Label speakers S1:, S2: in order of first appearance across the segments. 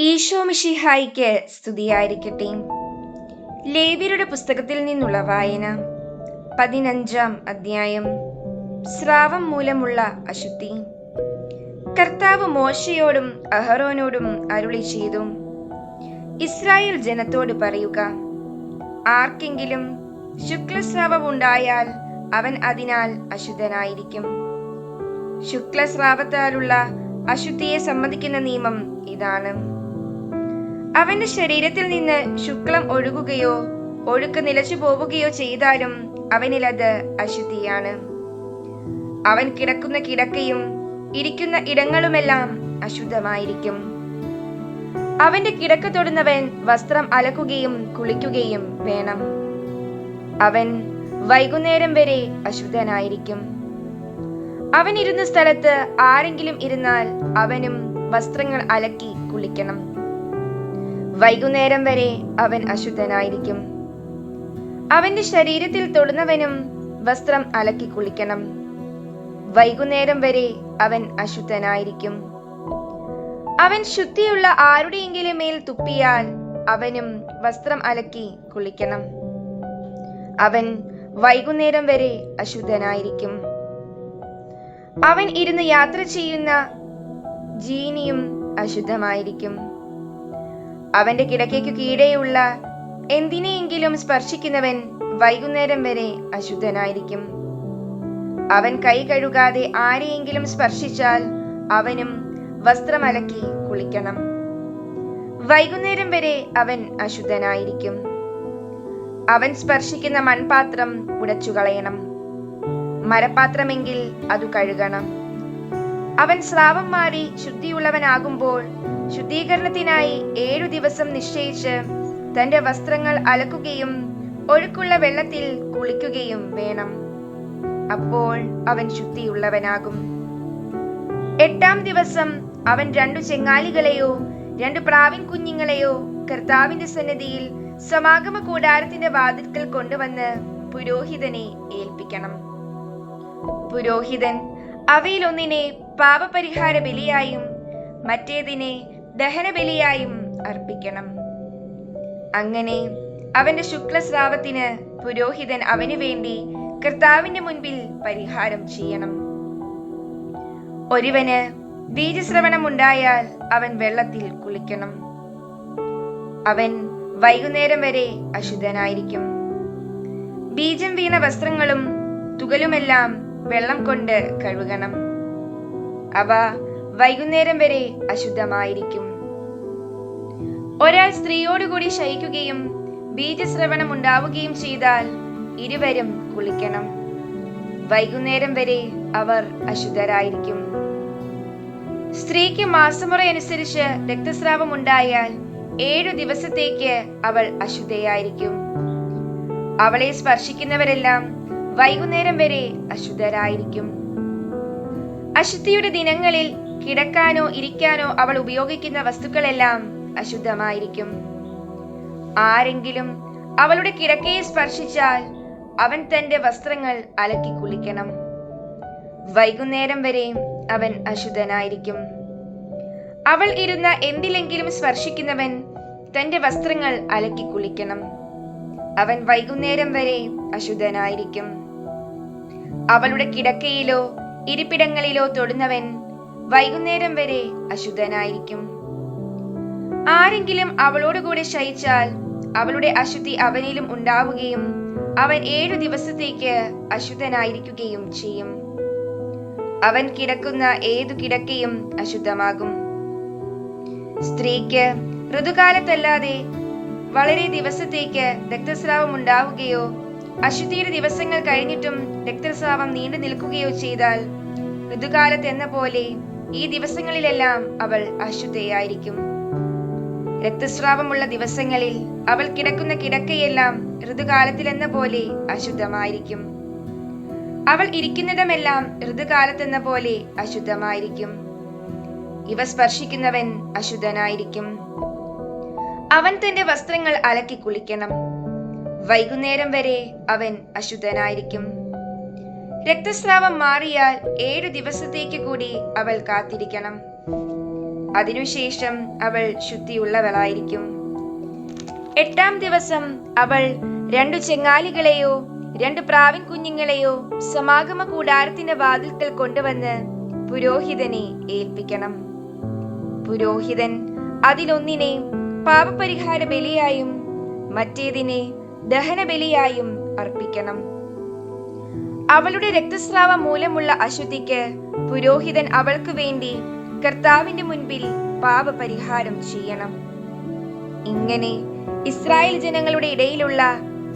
S1: ഈശോമിഷിഹായിക്ക് സ്തുതിയായിരിക്കട്ടെ. ലേവ്യരുടെ പുസ്തകത്തിൽ നിന്നുള്ള വായന പതിനഞ്ചാം അധ്യായം സ്രാവം മൂലമുള്ള അശുദ്ധി. കർത്താവ് മോശയോടും അഹറോനോടും അരുളി ചെയ്തു. ഇസ്രായേൽ ജനത്തോട് പറയുക ആർക്കെങ്കിലും ശുക്ലസ്രാവമുണ്ടായാൽ അവൻ അതിനാൽ അശുദ്ധനായിരിക്കും. ശുക്ലസ്രാവത്താലുള്ള അശുദ്ധിയെ സമ്മതിക്കുന്ന നിയമം ഇതാണ്. അവന്റെ ശരീരത്തിൽ നിന്ന് ശുക്ലം ഒഴുകുകയോ ഒഴുക്ക് നിലച്ചു പോവുകയോ ചെയ്താലും അവനിൽ അത് അശുദ്ധിയാണ്. അവൻ കിടക്കുന്ന കിടക്കയും ഇരിക്കുന്ന ഇടങ്ങളുമെല്ലാം അശുദ്ധമായിരിക്കും. അവന്റെ കിടക്ക തൊടുന്നവൻ വസ്ത്രം അലക്കുകയും കുളിക്കുകയും വേണം. അവൻ വൈകുന്നേരം വരെ അശുദ്ധനായിരിക്കും. അവൻ ഇരുന്ന സ്ഥലത്ത് ആരെങ്കിലും ഇരുന്നാൽ അവനും വസ്ത്രങ്ങൾ അലക്കി കുളിക്കണം. വൈകുന്നേരം വരെ അവൻ അശുദ്ധനായിരിക്കും. അവന്റെ ശരീരത്തിൽ തൊടുന്നവനും വസ്ത്രം അലക്കി കുളിക്കണം. വൈകുന്നേരം വരെ അവൻ അശുദ്ധനായിരിക്കും. അവൻ ശുദ്ധിയുള്ള ആരുടെയെങ്കിലും മേൽ തുപ്പിയാൽ അവനും വസ്ത്രം അലക്കി കുളിക്കണം. അവൻ വൈകുന്നേരം വരെ അശുദ്ധനായിരിക്കും. അവൻ ഇരുന്ന് യാത്ര ചെയ്യുന്ന ജീനിയും അശുദ്ധമായിരിക്കും. അവന്റെ കിടക്കയ്ക്കു കീഴെയുള്ള എന്തിനെയെങ്കിലും സ്പർശിക്കുന്നവൻ വൈകുന്നേരം വരെ അശുദ്ധനായിരിക്കും. അവൻ കൈ കഴുകാതെ ആരെയെങ്കിലും സ്പർശിച്ചാൽ അവനും വസ്ത്രമലക്കി കുളിക്കണം. വൈകുന്നേരം വരെ അവൻ അശുദ്ധനായിരിക്കും. അവൻ സ്പർശിക്കുന്ന മൺപാത്രം ഉടച്ചു കളയണം മരപാത്രമെങ്കിൽ അത് കഴുകണം. അവൻ സ്രാവം മാറി ശുദ്ധിയുള്ളവനാകുമ്പോൾ ശുദ്ധീകരണത്തിനായി ഏഴു ദിവസം നിശ്ചയിച്ച് തന്റെ വസ്ത്രങ്ങൾ അലക്കുകയും ഒഴുക്കുള്ള വെള്ളത്തിൽ കുളിക്കുകയും വേണം. അപ്പോൾ അവൻ ശുദ്ധിയുള്ളവനാകും. എട്ടാം ദിവസം അവൻ രണ്ടു ചെങ്ങാലികളെയോ രണ്ടു പ്രാവിൻ കുഞ്ഞുങ്ങളെയോ കർത്താവിന്റെ സന്നിധിയിൽ സമാഗമ കൂടാരത്തിന്റെ വാതിൽക്കൽ കൊണ്ടുവന്ന് പുരോഹിതനെ ഏൽപ്പിക്കണം. പുരോഹിതൻ അവയിലൊന്നിനെ പാപപരിഹാര ബലിയായും മറ്റേതിനെ ദഹനബലിയായും അർപ്പിക്കണം. അങ്ങനെ അവന്റെ ശുക്ലസ്രാവത്തിന് പുരോഹിതൻ അവന് വേണ്ടി കർത്താവിന്റെ മുൻപിൽ പരിഹാരം ചെയ്യണം. ഒരുവന് ബീജശ്രവണം ഉണ്ടായാൽ അവൻ വെള്ളത്തിൽ കുളിക്കണം. അവൻ വൈകുന്നേരം വരെ അശുദ്ധനായിരിക്കും. ബീജം വീണ വസ്ത്രങ്ങളും തുകലുമെല്ലാം വെള്ളം കൊണ്ട് കഴുകണം. അവ വൈകുന്നേരം വരെ അശുദ്ധമായിരിക്കും. ഒരാൾ സ്ത്രീയോടുകൂടി ശയിക്കുകയും ബീജശ്രവണം ഉണ്ടാവുകയും ചെയ്താൽ ഇരുവരും കുളിക്കണം. വൈകുന്നേരം വരെ അവർ അശുദ്ധരായിരിക്കും. സ്ത്രീക്ക് മാസമുറ അനുസരിച്ച് രക്തസ്രാവം ഉണ്ടായാൽ ഏഴു ദിവസത്തേക്ക് അവൾ അശുദ്ധയായിരിക്കും. അവളെ സ്പർശിക്കുന്നവരെല്ലാം വൈകുന്നേരം വരെ അശുദ്ധരായിരിക്കും. അശുദ്ധിയുടെ ദിനങ്ങളിൽ കിടക്കാനോ ഇരിക്കാനോ അവൾ ഉപയോഗിക്കുന്ന വസ്തുക്കളെല്ലാം അശുദ്ധമായിരിക്കും. ആരെങ്കിലും അവളുടെ കിടക്കയെ സ്പർശിച്ചാൽ അവൻ തന്റെ വസ്ത്രങ്ങൾ അലക്കി കുളിക്കണം. വൈകുന്നേരം വരെ അവൻ അശുദ്ധനായിരിക്കും. അവൾ ഇരുന്ന എന്തിലെങ്കിലും സ്പർശിക്കുന്നവൻ തന്റെ വസ്ത്രങ്ങൾ അലക്കി കുളിക്കണം. അവൻ വൈകുന്നേരം വരെ അശുദ്ധനായിരിക്കും. അവളുടെ കിടക്കയിലോ ഇരിപ്പിടങ്ങളിലോ തൊടുന്നവൻ വൈകുന്നേരം വരെ അശുദ്ധനായിരിക്കും. ആരെങ്കിലും അവളോടുകൂടെ ശയിച്ചാൽ അവളുടെ അശുദ്ധി അവനിലും ഉണ്ടാവുകയും അവൻ ഏഴു ദിവസത്തേക്ക് അശുദ്ധനായിരിക്കുകയും ചെയ്യും. അവൻ കിടക്കുന്ന ഏതു കിടക്കയും അശുദ്ധമാകും. സ്ത്രീക്ക് ഋതുകാലത്തല്ലാതെ വളരെ ദിവസത്തേക്ക് രക്തസ്രാവം ഉണ്ടാവുകയോ അശുദ്ധിയുടെ ദിവസങ്ങൾ കഴിഞ്ഞിട്ടും രക്തസ്രാവം നീണ്ടു നിൽക്കുകയോ ചെയ്താൽ ഋതുകാലത്ത് എന്ന പോലെ ഈ ദിവസങ്ങളിലെല്ലാം അവൾ അശുദ്ധയായിരിക്കും. രക്തസ്രാവമുള്ള ദിവസങ്ങളിൽ അവൾ കിടക്കുന്ന കിടക്കയെല്ലാം ഋതുകാലത്തിലെന്ന പോലെ അശുദ്ധമായിരിക്കും. അവൾ ഇരിക്കുന്നിടമെല്ലാം ഋതുകാലത്തെന്ന പോലെ അശുദ്ധമായിരിക്കും. ഇവ സ്പർശിക്കുന്നവൻ അശുദ്ധനായിരിക്കും. അവൻ തന്റെ വസ്ത്രങ്ങൾ അലക്കി കുളിക്കണം. വൈകുന്നേരം വരെ അവൻ അശുദ്ധനായിരിക്കും. രക്തസ്രാവം മാറിയാൽ ഏഴു ദിവസത്തേക്ക് കൂടി അവൾ കാത്തിരിക്കണം. അതിനുശേഷം അവൾ ശുദ്ധിയുള്ളവളായിരിക്കും. എട്ടാം ദിവസം അവൾ രണ്ടു ചെങ്ങാലികളെയോ രണ്ട് പ്രാവിൻ കുഞ്ഞുങ്ങളെയോ സമാഗമ കൂടാരത്തിന്റെ വാതിൽക്കൽ കൊണ്ടുവന്ന് പുരോഹിതനെ ഏൽപ്പിക്കണം. പുരോഹിതൻ അതിലൊന്നിനെ പാപപരിഹാര ബലിയായും മറ്റേതിനെ ദഹനബലിയായും അർപ്പിക്കണം. അവളുടെ രക്തസ്രാവം മൂലമുള്ള അശുദ്ധിക്ക് പുരോഹിതൻ അവൾക്ക് വേണ്ടി കർത്താവിന്റെ മുൻപിൽ പാപപരിഹാരം ചെയ്യണം. ഇങ്ങനെ ഇസ്രായേൽ ജനങ്ങളുടെ ഇടയിലുള്ള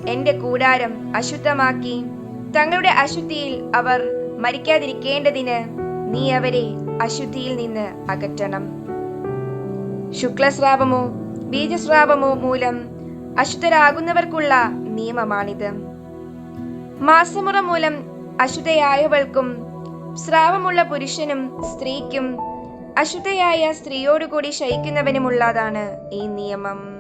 S1: എന്റെ കൂടാരം അശുദ്ധമാക്കി തങ്ങളുടെ അശുദ്ധിയിൽ അവർ മരിക്കാതിരിക്കേണ്ടതിന് നീ അവരെ അശുദ്ധിയിൽ നിന്ന് അകറ്റണം. ശുക്ലസ്രാവമോ ബീജസ്രാവമോ മൂലം അശുദ്ധരാകുന്നവർക്കുള്ള നിയമമാണിത്. മാസമുറ മൂലം അശുദ്ധയായവൾക്കും സ്രാവമുള്ള പുരുഷനും സ്ത്രീക്കും അശുദ്ധയായ സ്ത്രീയോടുകൂടി ശയിക്കുന്നവനുമുള്ളതാണ് ഈ നിയമം.